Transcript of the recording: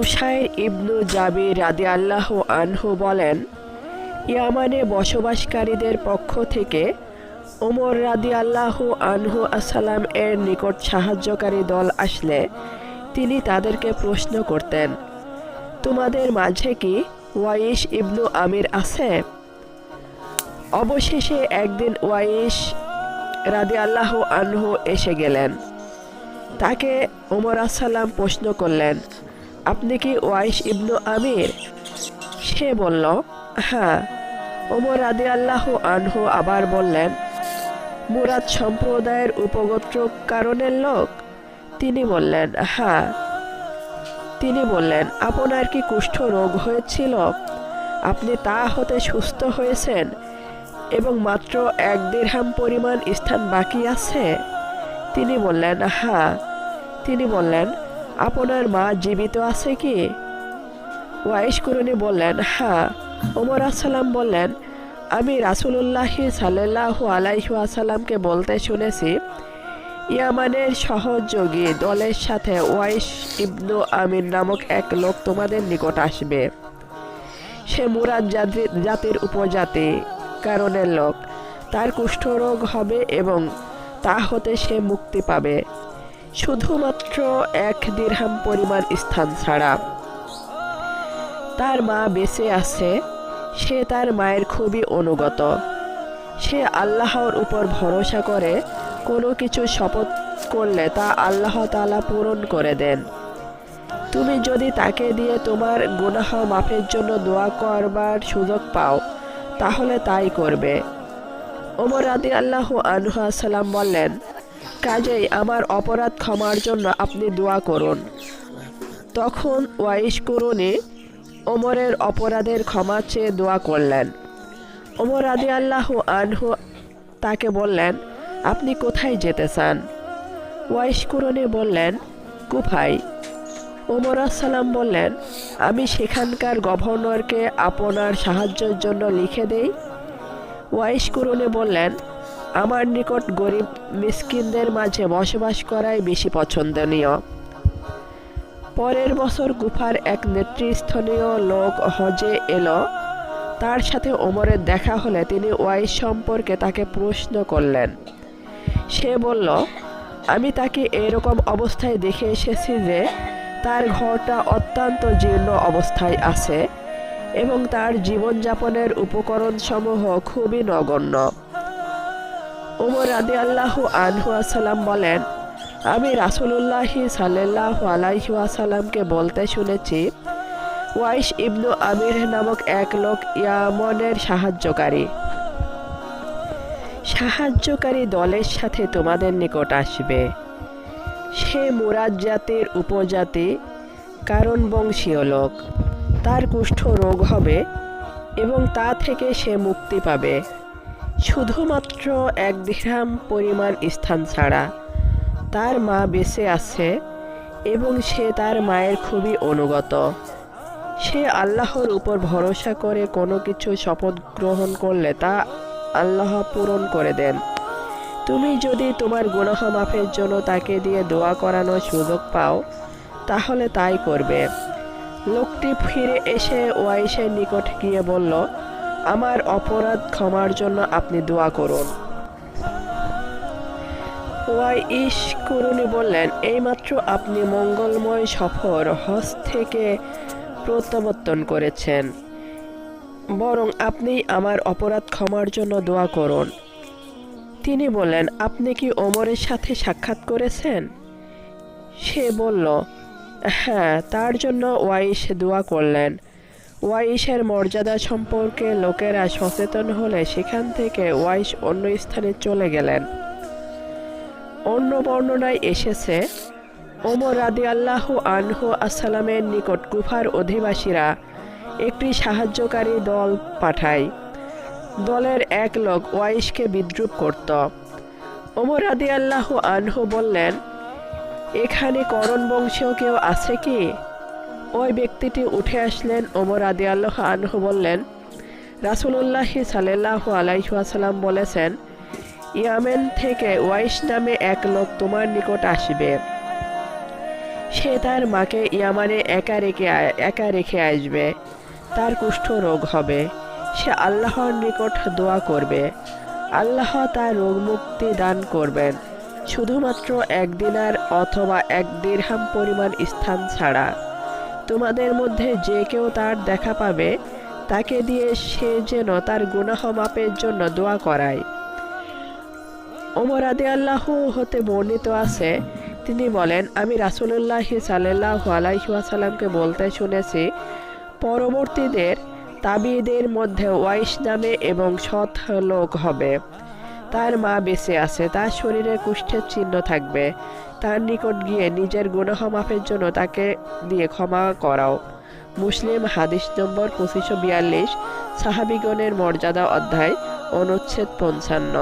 উসাইর ইবনু জাবির রাদি আল্লাহ আনহু বলেন, ইয়ামানে বসবাসকারীদের পক্ষ থেকে ওমর রাদি আল্লাহ আনহু আসসালাম এর নিকট সাহায্যকারী দল আসলে তিনি তাদেরকে প্রশ্ন করতেন, তোমাদের মাঝে কি ওয়াইশ ইবনু আমির আছে? অবশেষে একদিন ওয়াইশ রাদি আল্লাহ আনহু এসে গেলেন। তাকে ওমর আসসালাম প্রশ্ন করলেন আপনি কি ওয়াইশ ইবনু আমির? সে বলল হ্যাঁ। ওমর আদি আল্লাহ আনহু আবার বললেন, মুরাদ সম্প্রদায়ের উপগোত্র কারণের লোক? তিনি বললেন হ্যাঁ। তিনি বললেন, আপনার কি কুষ্ঠ রোগ হয়েছিল? আপনি তা হতে সুস্থ হয়েছেন এবং মাত্র এক দেড়হাম পরিমাণ স্থান বাকি আছে? তিনি বললেন হ্যাঁ। তিনি বললেন আপনার মা জীবিত আছে কি? ওয়াইশ কুরুনি বললেন হ্যাঁ। ওমর আসসালাম বললেন, আমি রাসুলুল্লাহি সাল্লাহ আলাইসাল্লামকে বলতে শুনেছি, ইয়ামানের সহযোগী দলের সাথে ওয়াইশ ইবনু আমির নামক এক লোক তোমাদের নিকট আসবে। সে মুরাদ জাতি- জাতির উপজাতি, কারণের লোক। তার কুষ্ঠরোগ হবে এবং তা হতে সে মুক্তি পাবে। শুধুমাত্র এক দিরহাম পরিমাণ স্থান ছাড়া। তার মা বেঁচে আছে, সে তার মায়ের খুবই অনুগত। সে আল্লাহর উপর ভরসা করে কোনো কিছু শপথ করলে তা আল্লাহ তালা পূরণ করে দেন। তুমি যদি তাকে দিয়ে তোমার গুনাহ মাফের জন্য দোয়া করবার সুযোগ পাও, তাহলে তাই করবে। ওমর রাদি আল্লাহ আনহু সালাম বললেন কাজেই আমার অপরাধ ক্ষমার জন্য আপনি দোয়া করুন। তখন ওয়াইশ করুনি ওমরের অপরাধের ক্ষমা চেয়ে দোয়া করলেন। ওমর রাদি আল্লাহ আনহু তাকে বললেন, আপনি কোথায় যেতে চান ওয়াইশ কুরনি বললেন কুফাই ওমর আসসালাম বললেন, আমি সেখানকার গভর্নরকে আপনার সাহায্যের জন্য লিখে দেই। ওয়াইশ কুরনে বললেন আমার নিকট গরিব মিসকিনদের মাঝে বসবাস করাই বেশি পছন্দনীয়। পরের বছর গুফার এক নেতৃস্থানীয় লোক হজে এলো। তার সাথে ওমরের দেখা হলে তিনি ওয়াইশ সম্পর্কে তাকে প্রশ্ন করলেন। সে বলল, আমি তাকে এরকম অবস্থায় দেখে এসেছি যে তার ঘরটা অত্যন্ত জীর্ণ অবস্থায় আছে এবং তার জীবনযাপনের উপকরণসমূহ খুবই নগণ্য। ওমর আদি আল্লাহ আনহু আসালাম বলেন, আমি রাসুলুল্লাহি সাল্লাহ আলাইহি আসাল্লামকে বলতে শুনেছি, ওয়াইশ ইবনু আমির নামক এক লোক ইয়ামনের সাহায্যকারী। সাহায্যকারী দলের সাথে তোমাদের নিকট আসবে। সে মুরাদ জাতির উপজাতি, কারণ বংশীয় লোক। তার কুষ্ঠ রোগ হবে এবং তা থেকে সে মুক্তি পাবে। শুধুমাত্র এক দিরহাম পরিমাণ স্থান ছাড়া। তার মা বেঁচে আছে এবং সে তার মায়ের খুবই অনুগত। সে আল্লাহর উপর ভরসা করে কোনো কিছু শপথ গ্রহণ করলে তা আল্লাহ পূরণ করে দেন। তুমি যদি তোমার গুনাহ মাফের জন্য তাকে দিয়ে দোয়া করানোর সুযোগ পাও, তাহলে তাই করবে। লোকটি ফিরে এসে ওয়াইশের নিকট গিয়ে বলল আমার অপরাধ ক্ষমার জন্য আপনি দোয়া করুন। ওয়াই ওয়াইশ করুনি বললেন, এইমাত্র আপনি মঙ্গলময় সফর হজ থেকে প্রত্যাবর্তন করেছেন। বরং আপনি আমার অপরাধ ক্ষমার জন্য দোয়া করুন। তিনি বললেন, আপনি কি ওমরের সাথে সাক্ষাৎ করেছেন? সে বলল হ্যাঁ তার জন্য ওয়াইশ দোয়া করলেন। ওয়াইশের মর্যাদা সম্পর্কে লোকেরা সচেতন হলে সেখান থেকে ওয়াইশ অন্য স্থানে চলে গেলেন। অন্য বর্ণনায় এসেছে, ওমর রাদি আল্লাহ আনহু আসসালামের নিকট কুফার অধিবাসীরা একটি সাহায্যকারী দল পাঠায়। দলের এক লোক ওয়াইশকে বিদ্রুপ করত। ওমর রাদি আল্লাহ আনহু বললেন, এখানে করণ বংশীয় কেউ আছে কি? ওই ব্যক্তিটি উঠে আসলেন ওমর আদি আল্লাহ আনহু বললেন, রাসুলুল্লাহি সাল্লাহ আলাইসাল্লাম বলেছেন, ইয়ামেন থেকে ওয়াইশ নামে এক লোক তোমার নিকট আসবে। সে তার মাকে ইয়ামানে একা রেখে একা রেখে আসবে। তার কুষ্ঠ রোগ হবে। সে আল্লাহর নিকট দোয়া করবে। আল্লাহ তার রোগ মুক্তি দান করবেন। শুধুমাত্র এক দিনার অথবা এক দিরহাম পরিমাণ স্থান ছাড়া। তোমাদের মধ্যে যে কেউ তার দেখা পাবে, তাকে দিয়ে সে যেন তার গুনাহ মাপের জন্য দোয়া করায়। ওমর আদি আল্লাহ হতে বর্ণিত আছে, তিনি বলেন, আমি রাসুলুল্লাহ সাল্লাহ আলাইসাল্লামকে বলতে শুনেছি, পরবর্তীদের তাবিদের মধ্যে ওয়াইশ নামে এবং সৎ লোক হবে। তার মা বেঁচে আছে, তার শরীরে কুষ্ঠের চিহ্ন থাকবে। তার নিকট গিয়ে নিজের গুণহ মাফের জন্য তাকে দিয়ে ক্ষমা করাও। মুসলিম হাদিস নম্বর পঁচিশশো বিয়াল্লিশ, সাহাবিগণের মর্যাদা অধ্যায় অনুচ্ছেদ পঞ্চান্ন।